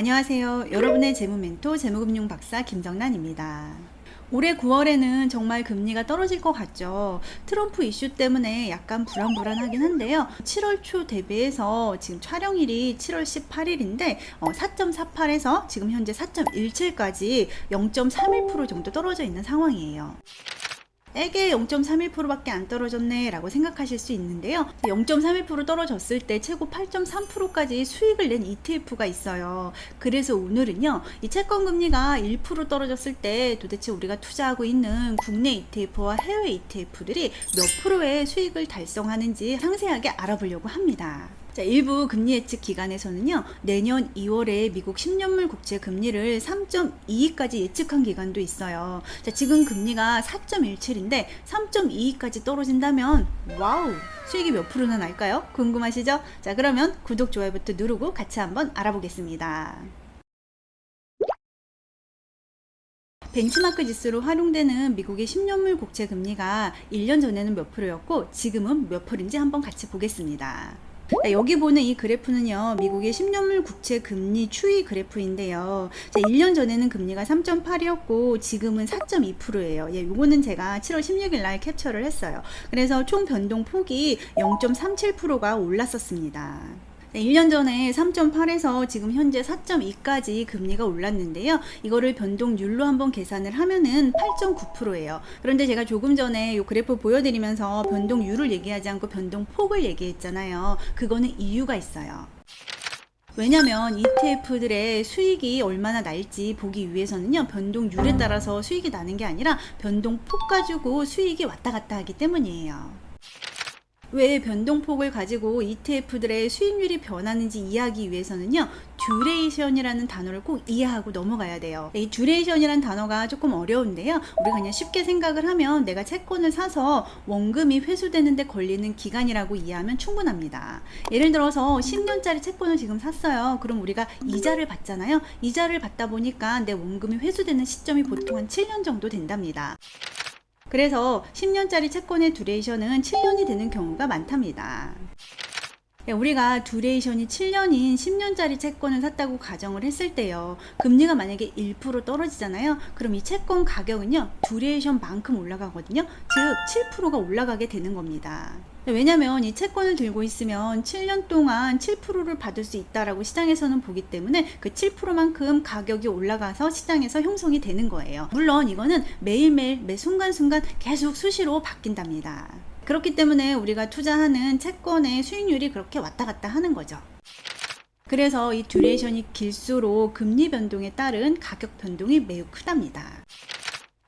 안녕하세요. 여러분의 재무 멘토 재무금융 박사 김정란입니다. 올해 9월에는 정말 금리가 떨어질 것 같죠. 트럼프 이슈 때문에 약간 불안불안하긴 한데요. 7월 초 대비해서 지금 촬영일이 7월 18일인데 4.48에서 지금 현재 4.17까지 0.31% 정도 떨어져 있는 상황이에요. 에게 0.31%밖에 안 떨어졌네 라고 생각하실 수 있는데요. 0.31% 떨어졌을 때 최고 8.3%까지 수익을 낸 ETF가 있어요. 그래서 오늘은요, 이 채권 금리가 1% 떨어졌을 때 도대체 우리가 투자하고 있는 국내 ETF와 해외 ETF들이 몇 프로의 수익을 달성하는지 상세하게 알아보려고 합니다. 자, 일부 금리 예측 기관에서는요, 내년 2월에 미국 10년물 국채 금리를 3.22까지 예측한 기관도 있어요. 자, 지금 금리가 4.17인데 3.22까지 떨어진다면, 와우! 수익이 몇 프로나 날까요? 궁금하시죠? 자, 그러면 구독, 좋아요부터 누르고 같이 한번 알아보겠습니다. 벤치마크 지수로 활용되는 미국의 10년물 국채 금리가 1년 전에는 몇 프로였고 지금은 몇 프로인지 한번 같이 보겠습니다. 자, 여기 보는 이 그래프는요, 미국의 10년물 국채 금리 추이 그래프인데요. 자, 1년 전에는 금리가 3.8이었고, 지금은 4.2%예요. 예, 요거는 제가 7월 16일 날 캡처를 했어요. 그래서 총 변동 폭이 0.37%가 올랐었습니다. 네, 1년 전에 3.8에서 지금 현재 4.2까지 금리가 올랐는데요. 이거를 변동률로 한번 계산을 하면은 8.9%예요. 그런데 제가 조금 전에 이 그래프 보여드리면서 변동률을 얘기하지 않고 변동폭을 얘기했잖아요. 그거는 이유가 있어요. 왜냐면 ETF들의 수익이 얼마나 날지 보기 위해서는요, 변동률에 따라서 수익이 나는 게 아니라 변동폭 가지고 수익이 왔다 갔다 하기 때문이에요. 왜 변동폭을 가지고 ETF들의 수익률이 변하는지 이해하기 위해서는요, 듀레이션이라는 단어를 꼭 이해하고 넘어가야 돼요. 이 듀레이션이라는 단어가 조금 어려운데요. 우리가 그냥 쉽게 생각을 하면 내가 채권을 사서 원금이 회수되는데 걸리는 기간이라고 이해하면 충분합니다. 예를 들어서 10년짜리 채권을 지금 샀어요. 그럼 우리가 이자를 받잖아요. 이자를 받다 보니까 내 원금이 회수되는 시점이 보통 한 7년 정도 된답니다. 그래서 10년짜리 채권의 듀레이션은 7년이 되는 경우가 많답니다. 예, 우리가 듀레이션이 7년인 10년짜리 채권을 샀다고 가정을 했을 때요. 금리가 만약에 1% 떨어지잖아요. 그럼 이 채권 가격은요. 듀레이션만큼 올라가거든요. 즉 7%가 올라가게 되는 겁니다. 왜냐면 이 채권을 들고 있으면 7년 동안 7%를 받을 수 있다라고 시장에서는 보기 때문에 그 7%만큼 가격이 올라가서 시장에서 형성이 되는 거예요. 물론 이거는 매일매일 매 순간순간 계속 수시로 바뀐답니다. 그렇기 때문에 우리가 투자하는 채권의 수익률이 그렇게 왔다 갔다 하는 거죠. 그래서 이 듀레이션이 길수록 금리 변동에 따른 가격 변동이 매우 크답니다.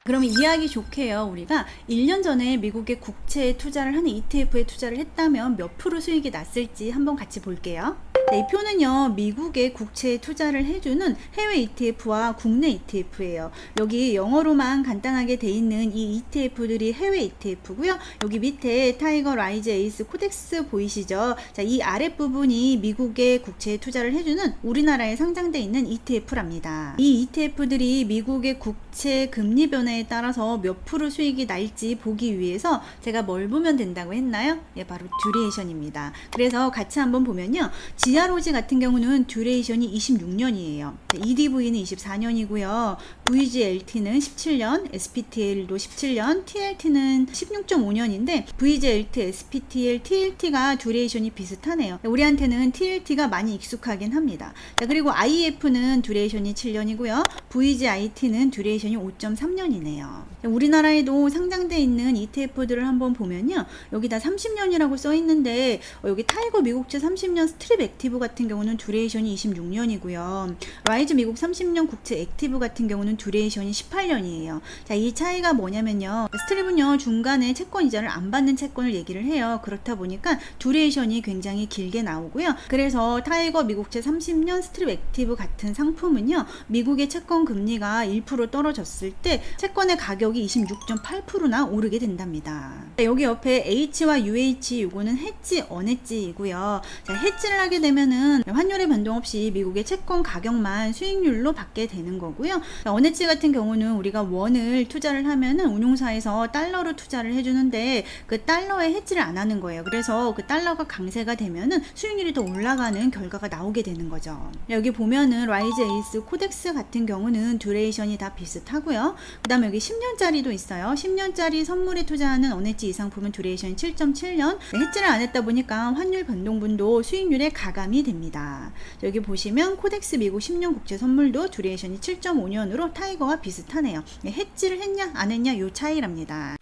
그러면 이해하기 좋게요. 우리가 1년 전에 미국의 국채에 투자를 하는 ETF에 투자를 했다면 몇 프로 수익이 났을지 한번 같이 볼게요. 네, 이 표는요, 미국의 국채에 투자를 해주는 해외 ETF와 국내 ETF예요. 여기 영어로만 간단하게 돼 있는 이 ETF들이 해외 ETF고요. 여기 밑에 타이거 라이즈 에이스 코덱스 보이시죠? 자, 이 아랫부분이 미국의 국채에 투자를 해주는 우리나라에 상장돼 있는 ETF랍니다. 이 ETF들이 미국의 국채 금리 변화에 따라서 몇 프로 수익이 날지 보기 위해서 제가 뭘 보면 된다고 했나요? 예, 바로 듀레이션입니다. 그래서 같이 한번 보면요. 지하 로지 같은 경우는 듀레이션이 26년이에요. EDV는 24년이고요. VGLT는 17년, SPTL도 17년, TLT는 16.5년인데 VGLT, SPTL, TLT가 듀레이션이 비슷하네요. 우리한테는 TLT가 많이 익숙하긴 합니다. 자, 그리고 IF는 듀레이션이 7년이고요. VGIT는 듀레이션이 5.3년이네요. 우리나라에도 상장돼 있는 ETF들을 한번 보면요. 여기 다 30년이라고 써 있는데 어, 여기 타이거 미국채 30년 스트립 액티브 같은 경우는 듀레이션이 26년이고요. 라이즈 미국 30년 국채 액티브 같은 경우는 듀레이션이 18년이에요. 자, 이 차이가 뭐냐면요. 스트립은요, 중간에 채권 이자를 안 받는 채권을 얘기를 해요. 그렇다 보니까 듀레이션이 굉장히 길게 나오고요. 그래서 타이거 미국채 30년 스트립 액티브 같은 상품은요, 미국의 채권 금리가 1% 떨어졌을 때 채권의 가격이 26.8%나 오르게 된답니다. 자, 여기 옆에 H와 UH 요거는 해지, 언해지이고요. 자, 해지를 하게 되면 하면은 환율의 변동 없이 미국의 채권 가격만 수익률로 받게 되는 거고요. 어네치 같은 경우는 우리가 원을 투자를 하면은 운용사에서 달러로 투자를 해주는데 그 달러에 해지를 안 하는 거예요. 그래서 그 달러가 강세가 되면은 수익률이 더 올라가는 결과가 나오게 되는 거죠. 여기 보면은 라이즈 에이스 코덱스 같은 경우는 듀레이션이 다 비슷하고요. 그 다음에 여기 10년짜리도 있어요. 10년짜리 선물에 투자하는 어네치 이 상품은 듀레이션이 7.7년. 해지를 안 했다 보니까 환율 변동분도 수익률에 가 감이 됩니다. 여기 보시면 코덱스 미국 10년 국제 선물도 듀레이션이 7.5년으로 타이거와 비슷하네요. 해지를 했냐 안 했냐 요 차이랍니다.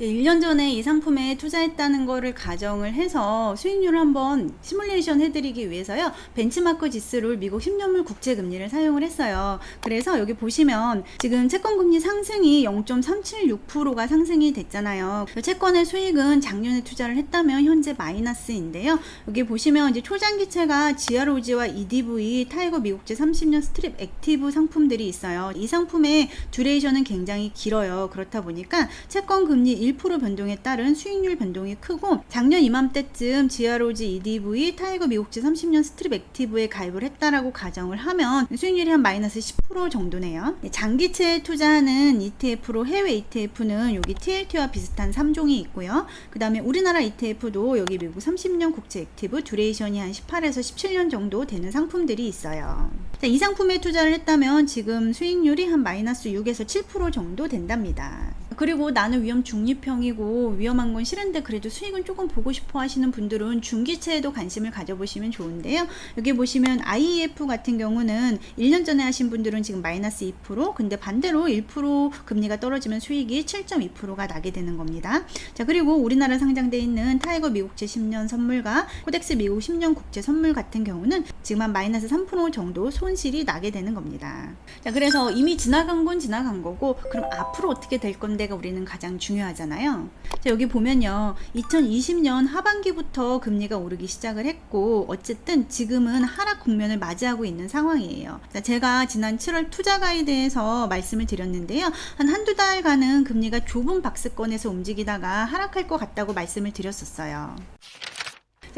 네, 1년 전에 이 상품에 투자했다는 거를 가정을 해서 수익률을 한번 시뮬레이션 해드리기 위해서요. 벤치마크 지수를 미국 10년물 국채 금리를 사용을 했어요. 그래서 여기 보시면 지금 채권 금리 상승이 0.376%가 상승이 됐잖아요. 채권의 수익은 작년에 투자를 했다면 현재 마이너스인데요. 여기 보시면 이제 초장기채가 GROG와 EDV, 타이거 미국제 30년 스트립 액티브 상품들이 있어요. 이 상품의 듀레이션은 굉장히 길어요. 그렇다 보니까 채권 금리 1% 변동에 따른 수익률 변동이 크고 작년 이맘때쯤 GROG EDV 타이거 미국지 30년 스트립 액티브에 가입을 했다라고 가정을 하면 수익률이 한 마이너스 10% 정도네요. 장기채에 투자하는 ETF로 해외 ETF는 여기 TLT와 비슷한 3종이 있고요. 그 다음에 우리나라 ETF도 여기 미국 30년 국채 액티브 듀레이션이 한 18에서 17년 정도 되는 상품들이 있어요. 자, 이 상품에 투자를 했다면 지금 수익률이 한 마이너스 6에서 7% 정도 된답니다. 그리고 나는 위험 중립형이고 위험한 건 싫은데 그래도 수익은 조금 보고 싶어 하시는 분들은 중기채에도 관심을 가져보시면 좋은데요. 여기 보시면 IEF 같은 경우는 1년 전에 하신 분들은 지금 마이너스 2% 근데 반대로 1% 금리가 떨어지면 수익이 7.2%가 나게 되는 겁니다. 자 그리고 우리나라 상장돼 있는 타이거 미국채 10년 선물과 코덱스 미국 10년 국채 선물 같은 경우는 지금 한 마이너스 3% 정도 손실이 나게 되는 겁니다. 자 그래서 이미 지나간 건 지나간 거고 그럼 앞으로 어떻게 될 건데 가 우리는 가장 중요하잖아요. 자 여기 보면요. 2020년 하반기부터 금리가 오르기 시작을 했고 어쨌든 지금은 하락 국면을 맞이하고 있는 상황이에요. 자, 제가 지난 7월 투자 가이드에서 말씀을 드렸는데요. 한 한두 달간은 금리가 좁은 박스권에서 움직이다가 하락할 것 같다고 말씀을 드렸었어요.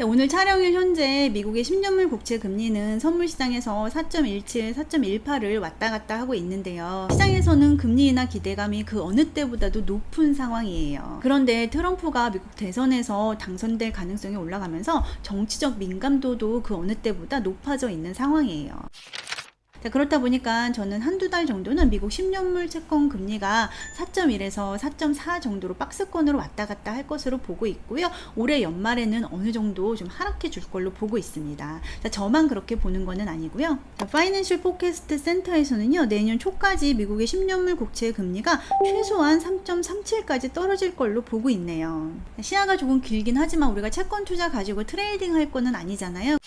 자, 오늘 촬영일 현재 미국의 10년물 국채 금리는 선물 시장에서 4.17, 4.18을 왔다 갔다 하고 있는데요. 시장에서는 금리 인하 기대감이 그 어느 때보다도 높은 상황이에요. 그런데 트럼프가 미국 대선에서 당선될 가능성이 올라가면서 정치적 민감도도 그 어느 때보다 높아져 있는 상황이에요. 자, 그렇다 보니까 저는 한두 달 정도는 미국 10년물 채권 금리가 4.1에서 4.4 정도로 박스권으로 왔다 갔다 할 것으로 보고 있고요. 올해 연말에는 어느 정도 좀 하락해 줄 걸로 보고 있습니다. 자, 저만 그렇게 보는 거는 아니고요. 자, 파이낸셜 포캐스트 센터에서는요. 내년 초까지 미국의 10년물 국채 금리가 최소한 3.37까지 떨어질 걸로 보고 있네요. 시야가 조금 길긴 하지만 우리가 채권 투자 가지고 트레이딩 할 거는 아니잖아요.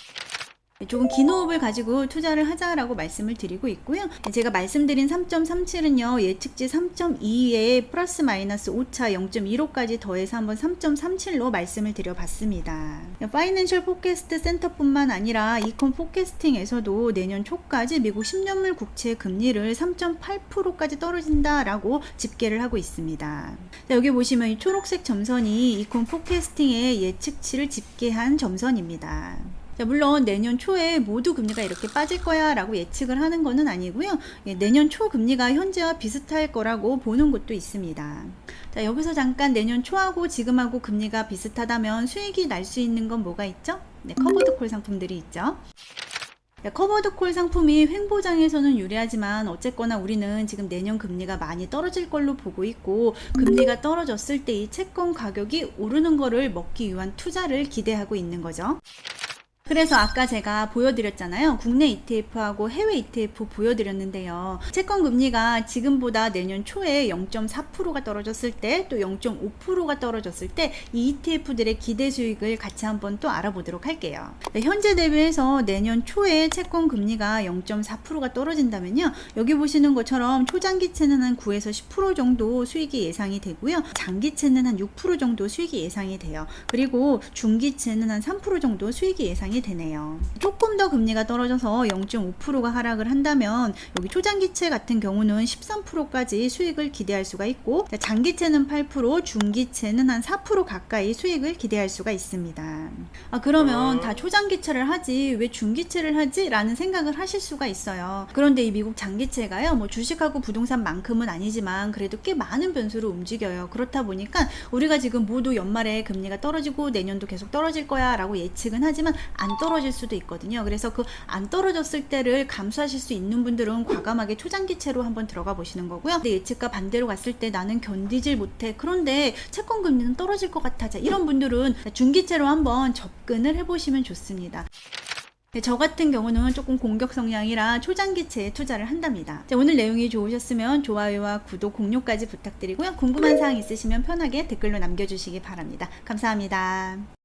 조금 긴 호흡을 가지고 투자를 하자라고 말씀을 드리고 있고요. 제가 말씀드린 3.37은요, 예측치 3.2에 플러스 마이너스 5차 0.15까지 더해서 한번 3.37로 말씀을 드려봤습니다. 파이낸셜 포캐스트 센터뿐만 아니라 이콘 포캐스팅에서도 내년 초까지 미국 10년물 국채 금리를 3.8%까지 떨어진다라고 집계를 하고 있습니다. 자, 여기 보시면 이 초록색 점선이 이콘 포캐스팅의 예측치를 집계한 점선입니다. 자, 물론 내년 초에 모두 금리가 이렇게 빠질 거야 라고 예측을 하는 것은 아니고요. 예, 내년 초 금리가 현재와 비슷할 거라고 보는 곳도 있습니다. 자, 여기서 잠깐 내년 초하고 지금하고 금리가 비슷하다면 수익이 날 수 있는 건 뭐가 있죠? 네, 커버드 콜 상품들이 있죠. 네, 커버드 콜 상품이 횡보장에서는 유리하지만 어쨌거나 우리는 지금 내년 금리가 많이 떨어질 걸로 보고 있고 금리가 떨어졌을 때 이 채권 가격이 오르는 거를 먹기 위한 투자를 기대하고 있는 거죠. 그래서 아까 제가 보여드렸잖아요. 국내 ETF하고 해외 ETF 보여드렸는데요. 채권 금리가 지금보다 내년 초에 0.4%가 떨어졌을 때 또 0.5%가 떨어졌을 때 이 ETF들의 기대 수익을 같이 한번 또 알아보도록 할게요. 네, 현재 대비해서 내년 초에 채권 금리가 0.4%가 떨어진다면요. 여기 보시는 것처럼 초장기채는 한 9에서 10% 정도 수익이 예상이 되고요. 장기채는 한 6% 정도 수익이 예상이 돼요. 그리고 중기채는 한 3% 정도 수익이 예상이 예상이 되네요. 조금 더 금리가 떨어져서 0.5%가 하락을 한다면 여기 초장기채 같은 경우는 13%까지 수익을 기대할 수가 있고 장기채는 8%, 중기채는 한 4% 가까이 수익을 기대할 수가 있습니다. 아 그러면 다 초장기채를 하지 왜 중기채를 하지? 라는 생각을 하실 수가 있어요. 그런데 이 미국 장기채가요. 뭐 주식하고 부동산만큼은 아니지만 그래도 꽤 많은 변수로 움직여요. 그렇다 보니까 우리가 지금 모두 연말에 금리가 떨어지고 내년도 계속 떨어질 거야 라고 예측은 하지만 안 떨어질 수도 있거든요. 그래서 그 안 떨어졌을 때를 감수하실 수 있는 분들은 과감하게 초장기채로 한번 들어가 보시는 거고요. 근데 예측과 반대로 갔을 때 나는 견디질 못해. 그런데 채권 금리는 떨어질 것 같아. 자, 이런 분들은 중기채로 한번 접근을 해보시면 좋습니다. 네, 저 같은 경우는 조금 공격 성향이라 초장기채에 투자를 한답니다. 자, 오늘 내용이 좋으셨으면 좋아요와 구독, 공유까지 부탁드리고요. 궁금한 사항 있으시면 편하게 댓글로 남겨주시기 바랍니다. 감사합니다.